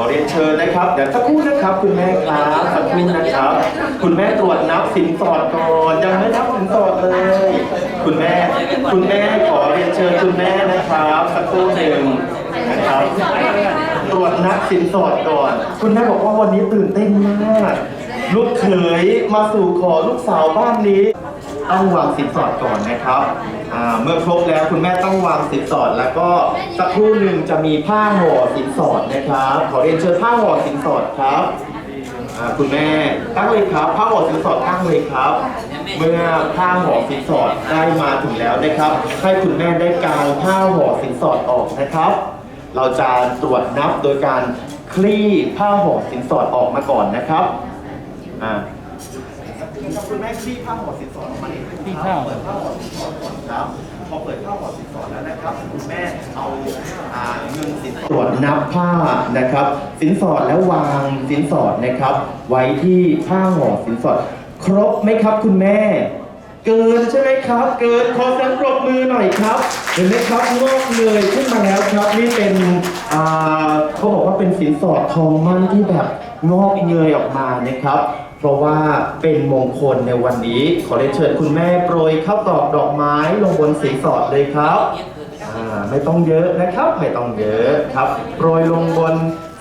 อเรียนเชิญนะครับเดี๋ยวสักครู่นะครับ คุณแม่ครับสักครู่นะครับ คุณแม่ตรวจนับสินสอดก่อนยังไม่นับสินสอดเลย คุณแม่ คุณแม่ขอเรียนเชิญคุณแม่นะครับสักครู่หนึ่งนะครับตรวจนับสินสอดก่อน คุณแม่บอกว่าวันนี้ตื่นเต้นมาก ลูกเขยมาสู่ขอลูกสาวบ้านนี้ ต้องวางสินสอดก่อนนะครับอ่าเมื่อครบแล้วคุณแม่ต้องวางสินสอด แล้วก็สักครู่หนึ่งจะมีผ้าห่อสินสอดนะครับ ขอเรียนเชิญผ้าห่อสินสอดครับอ่าคุณแม่ตั้งเลยครับ ผ้าห่อสินสอดตั้งเลยครับ เมื่อผ้าห่อสินสอดได้มาถึงแล้วนะครับ ให้คุณแม่ได้กางผ้าห่อสินสอดออกนะครับ เราจะตรวจนับโดยการคลี่ผ้าห่อสินสอดออกมาก่อนนะครับอ่า คุณแม่คลี่ผ้าห่อสินสอดออกมานิดนึงครับเปิดผ้าห่อสินสอดก่อนครับ พอเปิดผ้าห่อสินสอดแล้วนะครับ คุณแม่เอาอ่าเงินสินสอดตรวจนับผ้านะครับ สินสอดแล้ววางสินสอดนะครับ ไว้ที่ผ้าห่อสินสอด ครบไหมครับคุณแม่เกินใช่ไหมครับ เกินขอเสียงปรบมือหน่อยครับ เห็นไหมครับงอกเงยขึ้นมาแล้วครับนี่เป็นอ่าเขาบอกว่าเป็นสินสอดทองมั่นที่แบบงอกเงยออกมานะครับ เพราะว่าเป็นมงคลในวันนี้ ขอเรียนเชิญคุณแม่โปรยข้าวตอกดอกไม้ลงบนสินสอดเลยครับอ่าไม่ต้องเยอะนะครับไม่ต้องเยอะครับโปรยลงบน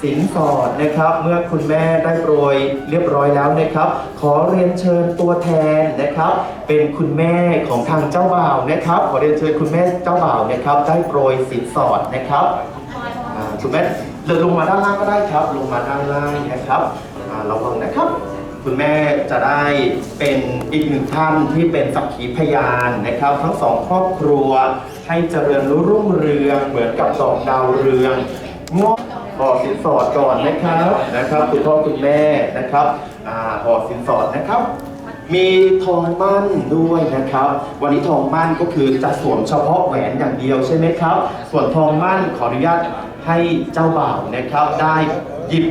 สินสอดนะครับ เมื่อคุณแม่ได้โปรยเรียบร้อยแล้วนะครับ ขอเรียนเชิญตัวแทนนะครับ เป็นคุณแม่ของทางเจ้าบ่าวนะครับ ขอเรียนเชิญคุณแม่เจ้าบ่าวนะครับ ได้โปรยสินสอดนะครับอ่าคุณแม่เดินลงมาด้านล่างก็ได้ครับ ลงมาด้านล่างนะครับอ่าระวังนะครับ คุณแม่จะได้เป็นอีกหนึ่งท่านที่เป็นสักขีพยานนะครับ ทั้งสองครอบครัวให้เจริญรุ่งเรืองเหมือนกับดอกดาวเรืองงอกห่อสินสอดก่อนนะครับนะครับคุณพ่อคุณแม่นะครับอ่าห่อสินสอดนะครับ มีทองมั่นด้วยนะครับ วันนี้ทองมั่นก็คือจะสวมเฉพาะแหวนอย่างเดียวใช่ไหมครับ ส่วนทองมั่นขออนุญาตให้เจ้าบ่าวนะครับ ได้หยิบ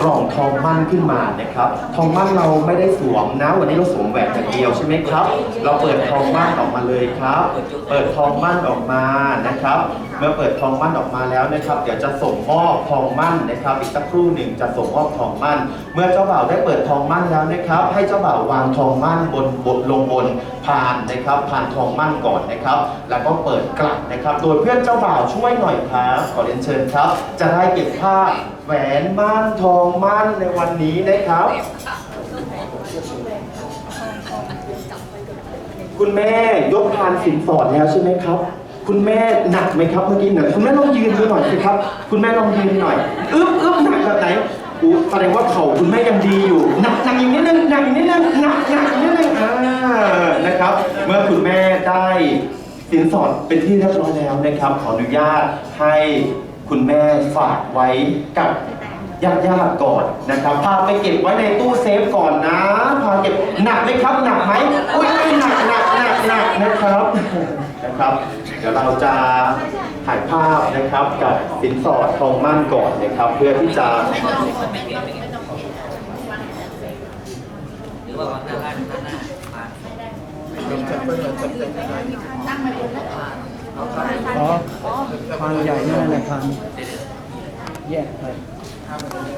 กล่องทองมั่นขึ้นมานะครับทองมั่นเราไม่ได้สวมนะ วันนี้เราสวมแหวนอย่างเดียวใช่ไหมครับ เราเปิดทองมั่นออกมาเลยครับ เปิดทองมั่นออกมานะครับ เมื่อเปิดทองมั่นออกมาแล้วนะครับ เดี๋ยวจะส่งมอบทองมั่นนะครับ อีกสักครู่หนึ่งจะส่งมอบทองมั่น เมื่อเจ้าบ่าวได้เปิดทองมั่นแล้วนะครับ ให้เจ้าบ่าววางทองมั่นบนบนลงบนพานนะครับพานทองมั่นก่อนนะครับ แล้วก็เปิดกลับนะครับ โดยเพื่อนเจ้าบ่าวช่วยหน่อยครับขอเรียนเชิญครับ จะได้เก็บภาพแหวนมั่นทองมั่นในวันนี้นะครับคุณแม่ยกพานสินสอดแล้วใช่ไหมครับ คุณแม่หนักไหมครับเมื่อกี้เนี่ยคุณแม่ลองยืนดูหน่อยสิครับ คุณแม่ลองยืนหน่อยอึ๊บอึ๊บหนักแบบไหนอู้แสดงว่าเข่าคุณแม่ยังดีอยู่หนักหนักอีกนิดนึงหนักอีกนิดนึงหนักหนักอีกนิดนึงอ่านะครับ เมื่อคุณแม่ได้สินสอดเป็นที่เรียบร้อยแล้วนะครับ ขออนุญาตให้คุณแม่ฝากไว้กับญาติญาติก่อนนะครับ พาไปเก็บไว้ในตู้เซฟก่อนนะ พาเก็บหนักไหมครับหนักไหมอุ้ยหนักหนักหนักหนักนะครับ นะครับเดี๋ยวเราจะถ่ายภาพนะครับกับสินสอดทองมั่นก่อนนะครับ เพื่อที่จะหรือว่าวางหน้าล่างหน้าหน้ามาอ๋อพานใหญ่นั่นแหละพานแยกไป